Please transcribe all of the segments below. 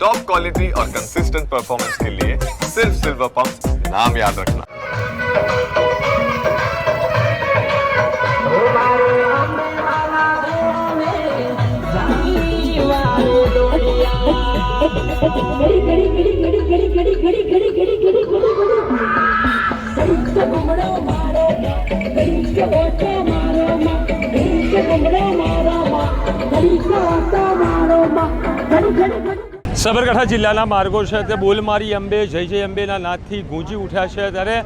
Top quality और consistent performance के लिए सिर्फ़ सिल्वर पंप नाम याद रखना मारो मा मारो मा સાબરકાંઠા જિલ્લાના માર્ગો છે તે બોલમારી અંબે, જય જય અંબેના નાદથી ગુંજી ઉઠ્યા છે. ત્યારે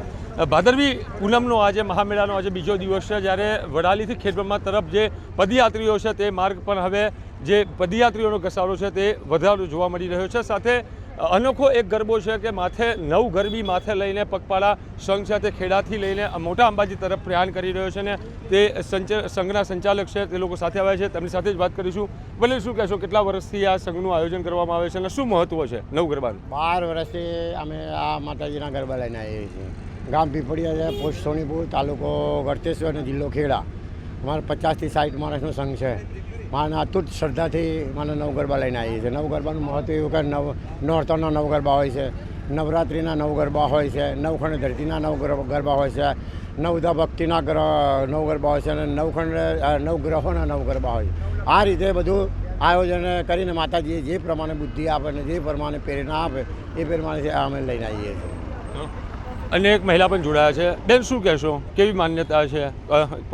ભાદરવી પૂનમનો આજે મહામેળાનો આજે બીજો દિવસ છે. જ્યારે વડાલીથી ખેડબ્રહ્મા તરફ જે પદયાત્રીઓ છે તે માર્ગ પર હવે જે પદયાત્રીઓનો ઘસારો છે તે વધારો જોવા મળી રહ્યો છે. સાથે અનોખો એક ગરબો છે કે માથે નવ ગરબી માથે લઈને પગપાળા સંઘ તે ખેડાથી લઈને મોટા અંબાજી તરફ પ્રયાણ કરી રહ્યો છે ને તે સંઘના સંચાલક છે તે લોકો સાથે આવ્યા છે. તેમની સાથે જ વાત કરીશું. ભલે શું કહેશો? કેટલા વર્ષથી આ સંઘનું આયોજન કરવામાં આવે છે અને શું મહત્વ છે નવ ગરબાનું? બાર વર્ષથી અમે આ માતાજીના ગરબા લઈને આવીએ છીએ. ગામ પીપળિયા છે, પોસ્ટ સોનીપુર તાલુકો ગળતેશ્વર અને જિલ્લો ખેડા. અમારે પચાસથી સાઠ માણસનો સંઘ છે. મારા અતુટ શ્રદ્ધાથી મને નવ ગરબા લઈને આવીએ છીએ. નવ ગરબાનું મહત્વ એવું કે નવ, નોરતોના નવગરબા હોય છે, નવરાત્રિના નવ ગરબા હોય છે, નવખંડ ધરતીના નવ ગર- ગરબા હોય છે નવધા ભક્તિના ગ્રહ નવ ગરબા હોય છે અને નવખંડ નવગ્રહોના નવ ગ્રહોના નવ ગરબા હોય છે. આ રીતે બધું આયોજન કરીને માતાજીએ જે પ્રમાણે બુદ્ધિ આપે ને જે પ્રમાણે પ્રેરણા આપે, એ પ્રમાણે અમે લઈને આવીએ છીએ. અને એક મહિલા પણ જોડાયા છે. બેન શું કહેશો? કેવી માન્યતા છે?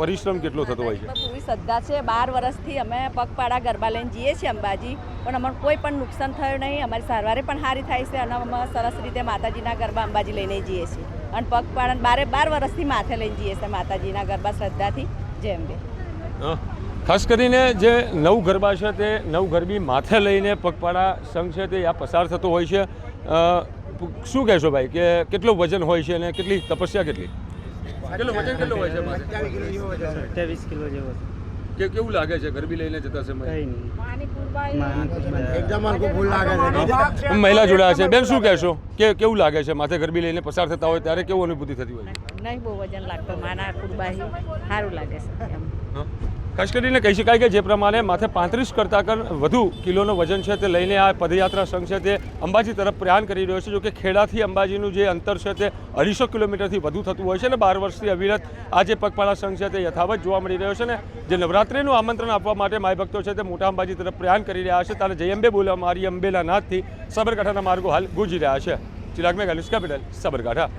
પરિશ્રમ કેટલો થતો હોય છે? પૂરી શ્રદ્ધા છે. બાર વર્ષથી અમે પગપાળા ગરબા લઈને જઈએ છીએ અંબાજી પણ અમારું કોઈ પણ નુકસાન થયું નહીં. અમારી સારવારે પણ સારી થાય છે અને અમે સરસ રીતે માતાજીના ગરબા અંબાજી લઈને જઈએ છીએ. અને પગપાળા બારે બાર વર્ષથી માથે લઈને જઈએ છીએ માતાજીના ગરબા શ્રદ્ધાથી. જય અંબે. ખાસ કરીને જે નવ ગરબા છે તે નવ ગરબી માથે લઈને પગપાળા સંઘ છે તે આ પસાર થતો હોય છે. શું કહેશો ભાઈ કે કેટલું વજન હોય છે અને કેટલી તપસ્યા કેટલી? કેટલું વજન કેટલું હોય છે અઠ્યાવીસ કિલો જેવો કે કેવું લાગે છે? ગરબી લઈને જતા સમય? એકદમ અનકુ ભૂલ લાગે મહિલા જોડાયા છે. બેન શું કહેશો? કે કેવું લાગે છે? માથે ગરબી લઈને પસાર થતા હોય ત્યારે કેવું અનુભૂતિ થતી હોય? નહીં બહુ વજન લાગતો. માના કુરબાઈ સારું લાગે છે એમ. હા. ખાસ કરીને કહી શકાય કે જે પ્રમાણે માથે પાંત્રીસ કરતાં વધુ કિલોનો વજન છે તે લઈને આ પદયાત્રા સંઘ છે તે અંબાજી તરફ પ્રયાણ કરી રહ્યો છે, જો કે ખેડાથી અંબાજીનું જે અંતર છે તે અઢીસો કિલોમીટરથી વધુ થતું હોય છે અને બાર વર્ષથી અવિરત આ જે પગપાળા સંઘ છે તે યથાવત જોવા મળી રહ્યો છે ને જે નવરાત્રિનું આમંત્રણ આપવા માટે માય ભક્તો છે તે મોટા અંબાજી તરફ પ્રયાણ કરી રહ્યા છે. ત્યારે જય અંબે બોલા, મારી અંબેલા નાથથી સાબરકાંઠાના માર્ગો હાલ ગુજી રહ્યા છે. ચિરાગ મેઘાલિસ કેપિટલ, સાબરકાંઠા.